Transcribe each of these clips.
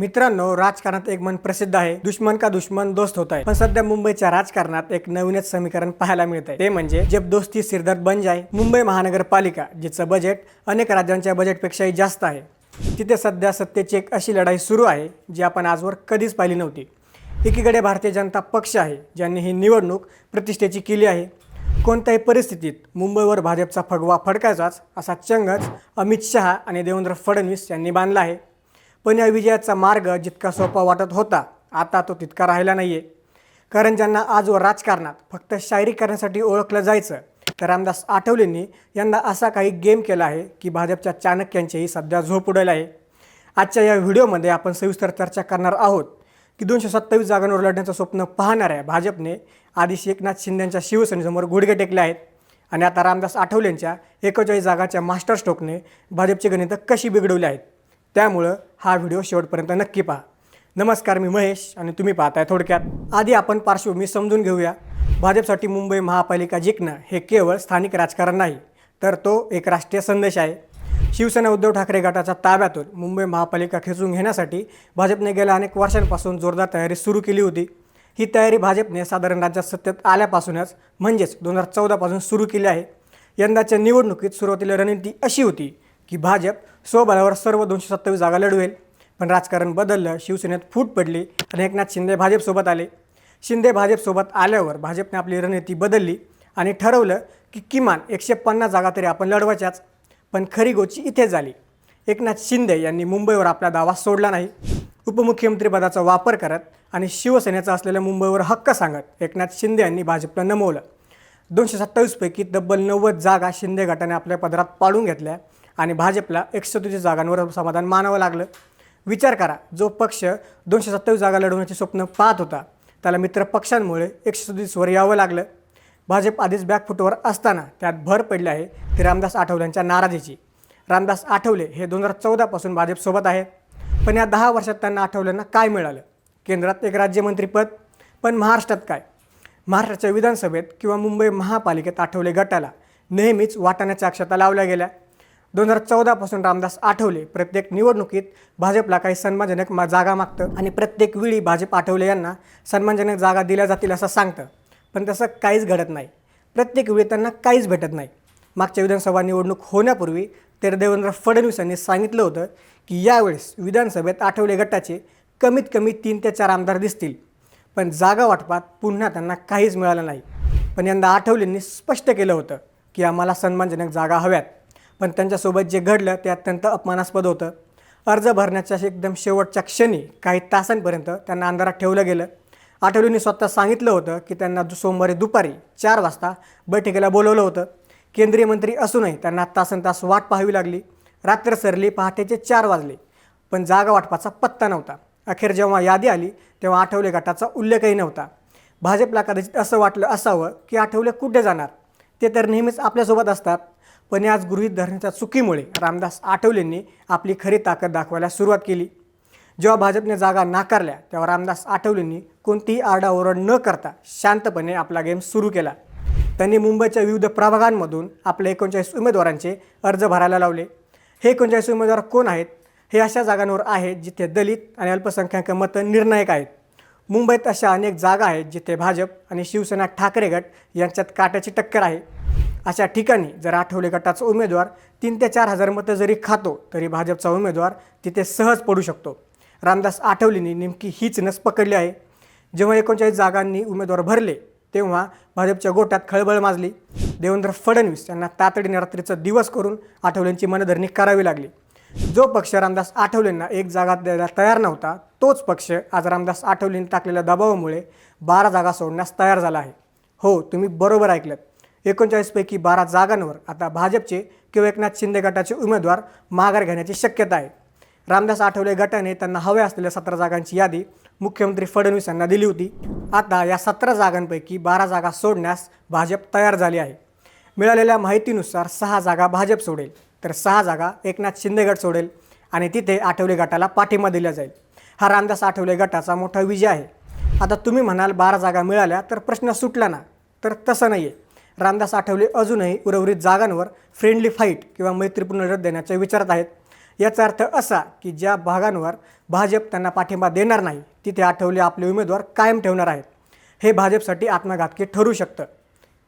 मित्रांनो राजकारणात एक मन प्रसिद्ध आहे. दुश्मन का दुश्मन दोस्त होत आहे पण सध्या मुंबईच्या राजकारणात एक नवीनच समीकरण पाहायला मिळत आहे ते म्हणजे जब दोस्ती सिरदर्द बन जाय. मुंबई महानगरपालिका जिचं बजेट अनेक राज्यांच्या बजेटपेक्षाही जास्त आहे. तिथे सध्या सत्तेची एक अशी लढाई सुरू आहे जी आपण आजवर कधीच पाहिली नव्हती. एकीकडे भारतीय जनता पक्ष आहे ज्यांनी ही निवडणूक प्रतिष्ठेची केली आहे. कोणत्याही परिस्थितीत मुंबईवर भाजपचा फगवा फडकायचाच असा चंगच अमित शहा आणि देवेंद्र फडणवीस यांनी बांधला आहे. पण या विजयाचा मार्ग जितका सोपा वाटत होता आता तो तितका राहिला नाही आहे कारण ज्यांना आजवर राजकारणात फक्त शायरी करण्यासाठी ओळखलं जायचं तर रामदास आठवलेंनी यांना असा काही गेम केला आहे की भाजपच्या चाणक्यांचीही सध्या झोप उडेल आहे. आजच्या या व्हिडिओमध्ये आपण सविस्तर चर्चा करणार आहोत की दोनशे सत्तावीस जागांवर लढण्याचं स्वप्न पाहणाऱ्या भाजपने आधीच एकनाथ शिंद्यांच्या शिवसेनेसमोर गुडघे टेकले आहेत. आणि आता रामदास आठवलेंच्या एकेचाळीस जागाच्या मास्टर स्ट्रोकने भाजपची गणितं कशी बिघडवली आहेत? त्यामुळं हा व्हिडिओ शेवटपर्यंत नक्की पहा. नमस्कार मी महेश आणि तुम्ही पाहताय थोडक्यात. आधी आपण पार्श्वभूमी समजून घेऊया. भाजपसाठी मुंबई महापालिका जिंकणं हे केवळ स्थानिक राजकारण नाही तर तो एक राष्ट्रीय संदेश आहे. शिवसेना उद्धव ठाकरे गटाच्या ताब्यातून मुंबई महापालिका खेचून घेण्यासाठी भाजपने गेल्या अनेक वर्षांपासून जोरदार तयारी सुरू केली होती. ही तयारी भाजपने साधारण राज्यात सत्तेत आल्यापासूनच म्हणजेच दोन हजार चौदापासून सुरू केली आहे. यंदाच्या निवडणुकीत सुरुवातीला रणनीती अशी होती की भाजप स्वबळावर सर्व दोनशे सत्तावीस जागा लढवेल. पण राजकारण बदललं शिवसेनेत फूट पडली आणि एकनाथ शिंदे भाजपसोबत आले. शिंदे भाजपसोबत आल्यावर भाजपने आपली रणनीती बदलली आणि ठरवलं की किमान एकशे पन्नास जागा तरी आपण लढवायच्याच. पण खरी गोची इथे झाली. एकनाथ शिंदे यांनी मुंबईवर आपला दावा सोडला नाही. उपमुख्यमंत्रीपदाचा वापर करत आणि शिवसेनेचा असलेल्या मुंबईवर हक्क सांगत एकनाथ शिंदे यांनी भाजपला नमवलं. दोनशे सत्तावीसपैकी तब्बल नव्वद जागा शिंदे गटाने आपल्या पदरात पाडून घेतल्या. आणि भाजपला एकशे सदतीस जागांवर समाधान मानावं लागलं. विचार करा जो पक्ष दोनशे सत्तावीस जागा लढवण्याचे स्वप्न पाहत होता त्याला मित्र पक्षांमुळे एकशे सदतीसवर यावं लागलं. भाजप आधीच बॅकफुटवर असताना त्यात भर पडली आहे ती रामदास आठवलेंच्या नाराजीची. रामदास आठवले हे दोन हजार चौदापासून भाजपसोबत आहे. पण या दहा वर्षात त्यांना आठवल्यांना काय मिळालं? केंद्रात एक राज्यमंत्रीपद पण महाराष्ट्रात काय? महाराष्ट्राच्या विधानसभेत किंवा मुंबई महापालिकेत आठवले गटाला नेहमीच वाटाण्याच्या अक्षता लावल्या गेल्या. दोन हजार चौदापासून रामदास आठवले. प्रत्येक निवडणुकीत भाजपला काही सन्मानजनक मा जागा मागतं आणि प्रत्येक वेळी भाजप आठवले यांना सन्मानजनक जागा दिल्या जातील असं सांगतं. पण तसं काहीच घडत नाही. प्रत्येक वेळी त्यांना काहीच भेटत नाही. मागच्या विधानसभा निवडणूक होण्यापूर्वी तर देवेंद्र फडणवीस यांनी सांगितलं होतं की यावेळेस विधानसभेत आठवले गटाचे कमीत कमी तीन ते चार आमदार दिसतील. पण जागा वाटपात पुन्हा त्यांना काहीच मिळालं नाही. पण यंदा आठवलेंनी स्पष्ट केलं होतं की आम्हाला सन्मानजनक जागा हव्यात. पण त्यांच्यासोबत जे घडलं ते अत्यंत अपमानास्पद होतं. अर्ज भरण्याच्या एकदम शेवटच्या क्षणी काही तासांपर्यंत त्यांना अंधारात ठेवलं गेलं. आठवलेंनी स्वतः सांगितलं होतं की त्यांना दु- सोमवारी दुपारी चार वाजता बैठकीला बोलवलं होतं. केंद्रीय मंत्री असूनही त्यांना तासन तास वाट पाहावी लागली. रात्र सरली पहाटेचे चार वाजले पण जागा वाटपाचा पत्ता नव्हता. अखेर जेव्हा यादी आली तेव्हा आठवले गटाचा उल्लेखही नव्हता. भाजपला कदाचित असं वाटलं असावं की आठवले कुठे जाणार? ते तर नेहमीच आपल्यासोबत असतात. पण आज गृहीत धरण्याच्या चुकीमुळे रामदास आठवलेंनी आपली खरी ताकद दाखवायला सुरुवात केली. जेव्हा भाजपने जागा नाकारल्या तेव्हा रामदास आठवलेंनी कोणतीही आरडाओरड न करता शांतपणे आपला गेम सुरू केला. त्यांनी मुंबईच्या विविध प्रभागांमधून आपले एकोणचाळीस उमेदवारांचे अर्ज भरायला लावले. हे एकोणचाळीस उमेदवार कोण आहेत? हे अशा जागांवर आहेत जिथे दलित आणि अल्पसंख्याक मतं निर्णायक आहेत. मुंबईत अशा अनेक जागा आहेत जिथे भाजप आणि शिवसेना ठाकरे गट यांच्यात काट्याची टक्कर आहे. अशा ठिकाणी जर आठवले गटाचा उमेदवार तीन ते चार हजार मतं जरी खातो तरी भाजपचा उमेदवार तिथे सहज पडू शकतो. रामदास आठवलेंनी नेमकी हीच नस पकडली आहे. जेव्हा एकोणचाळीस जागांनी उमेदवार भरले तेव्हा भाजपच्या गोटात खळबळ माजली. देवेंद्र फडणवीस यांना तातडीने रात्रीचा दिवस करून आठवलेंची मनधरणी करावी लागली. जो पक्ष रामदास आठवलेंना एक जागा द्यायला तयार नव्हता तोच पक्ष आज रामदास आठवलेंनी टाकलेल्या दबावामुळे बारा जागा सोडण्यास तयार झाला आहे. हो तुम्ही बरोबर ऐकलं एकोणचाळीसपैकी बारा जागांवर आता भाजपचे किंवा एकनाथ शिंदे गटाचे उमेदवार माघार घेण्याची शक्यता आहे. रामदास आठवले गटाने त्यांना हव्या असलेल्या सतरा जागांची यादी मुख्यमंत्री फडणवीस यांना दिली होती. आता या सतरा जागांपैकी बारा जागा सोडण्यास भाजप तयार झाली आहे. मिळालेल्या माहितीनुसार सहा जागा भाजप सोडेल तर सहा जागा एकनाथ शिंदे गट सोडेल आणि तिथे आठवले गटाला पाठिंबा दिला जाईल. हा रामदास आठवले गटाचा मोठा विजय आहे. आता तुम्ही म्हणाल बारा जागा मिळाल्या तर प्रश्न सुटला ना तर तसं नाही आहे रामदास आठवले अजूनही उर्वरित जागांवर फ्रेंडली फाईट किंवा मैत्रीपूर्ण लढत देण्याच्या विचारात आहेत. याचा अर्थ असा की ज्या भागांवर भाजप त्यांना पाठिंबा देणार नाही तिथे आठवले आपले उमेदवार कायम ठेवणार आहेत. हे भाजपसाठी आत्मघातकी ठरू शकतं?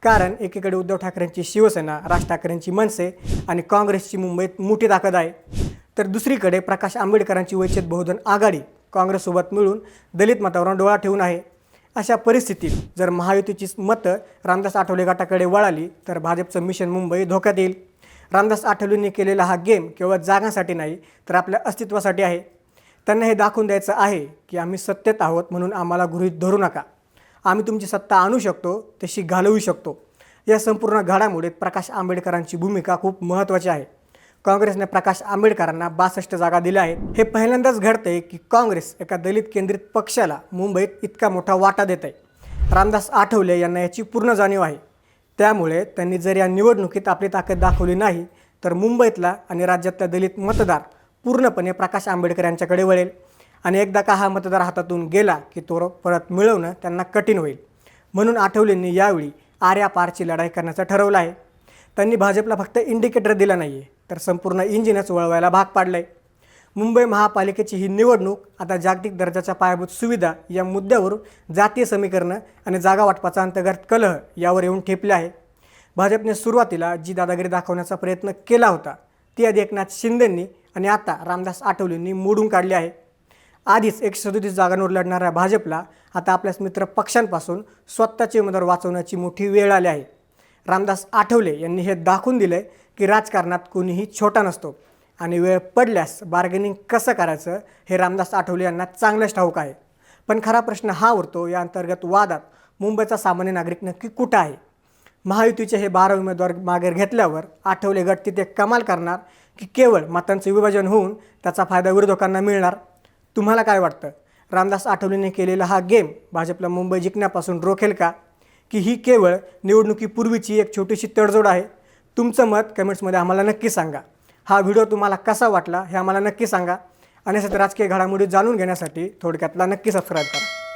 कारण एकीकडे उद्धव ठाकरेंची शिवसेना राज ठाकरेंची मनसे आणि काँग्रेसची मुंबईत मोठी ताकद आहे. तर दुसरीकडे प्रकाश आंबेडकरांची वैचित बहुजन आघाडी काँग्रेससोबत मिळून दलित मतावरून डोळा ठेवून आहे. अशा परिस्थितीत जर महायुतीची मतं रामदास आठवले गटाकडे वळाली तर भाजपचं मिशन मुंबई धोक्यात येईल. रामदास आठवलेंनी केलेला हा गेम केवळ जागांसाठी नाही तर आपल्या अस्तित्वासाठी आहे. त्यांना हे दाखवून द्यायचं आहे की आम्ही सत्तेत आहोत म्हणून आम्हाला गृहीत धरू नका. आम्ही तुमची सत्ता आणू शकतो तशी घालवू शकतो. या संपूर्ण घडामोडीत प्रकाश आंबेडकरांची भूमिका खूप महत्त्वाची आहे. काँग्रेसने प्रकाश आंबेडकरांना बासष्ट जागा दिल्या आहेत. हे पहिल्यांदाच घडते की काँग्रेस एका दलित केंद्रित पक्षाला मुंबईत इतका मोठा वाटा देत आहे रामदास आठवले यांना याची पूर्ण जाणीव आहे. त्यामुळे त्यांनी जर या निवडणुकीत आपली ताकद दाखवली नाही तर मुंबईतला आणि राज्यातला दलित मतदार पूर्णपणे प्रकाश आंबेडकर यांच्याकडे वळेल. आणि एकदा का हा मतदार हातातून गेला की तो परत मिळवणं त्यांना कठीण होईल. म्हणून आठवलेंनी यावेळी आर्यापारची लढाई करण्याचं ठरवलं आहे. त्यांनी भाजपला फक्त इंडिकेटर दिला नाही आहे तर संपूर्ण इंजिनच वळवायला भाग पाडलं आहे मुंबई महापालिकेची ही निवडणूक आता जागतिक दर्जाच्या पायाभूत सुविधा या मुद्द्यावरून जातीय समीकरणं आणि जागा वाटपाचा अंतर्गत कलह यावर येऊन ठेपले आहे. भाजपने सुरुवातीला जी दादागिरी दाखवण्याचा प्रयत्न केला होता ती आधी एकनाथ शिंदेंनी आणि आता रामदास आठवलेंनी मोडून काढली आहे. आधीच एकशे सदोतीस जागांवर लढणाऱ्या भाजपला आता आपल्याच मित्र पक्षांपासून स्वतःचे उमेदवार वाचवण्याची मोठी वेळ आली आहे. रामदास आठवले यांनी हे दाखवून दिलं की राजकारणात कोणीही छोटा नसतो. आणि वेळ पडल्यास बार्गेनिंग कसं करायचं हे रामदास आठवले यांना चांगलंच ठाऊक आहे. पण खरा प्रश्न हा उरतो या अंतर्गत वादात मुंबईचा सामान्य नागरिक नक्की कुठं आहे? महायुतीचे हे बारा उमेदवार मागे घेतल्यावर आठवले गट तिथे कमाल करणार की केवळ मतांचं विभाजन होऊन त्याचा फायदा विरोधकांना मिळणार? तुम्हाला काय वाटतं? रामदास आठवलेने केलेला हा गेम भाजपला मुंबई जिंकण्यापासून रोखेल का? की ही केवळ निवडणुकीपूर्वीची एक छोटीशी तडजोड आहे. तुमचं मत कमेंट्समध्ये आम्हाला नक्की सांगा. हा व्हिडिओ तुम्हाला कसा वाटला हे आम्हाला नक्की सांगा. आणि असंच राजकीय घडामोडी जाणून घेण्यासाठी थोडक्यातला नक्की सबस्क्राईब करा.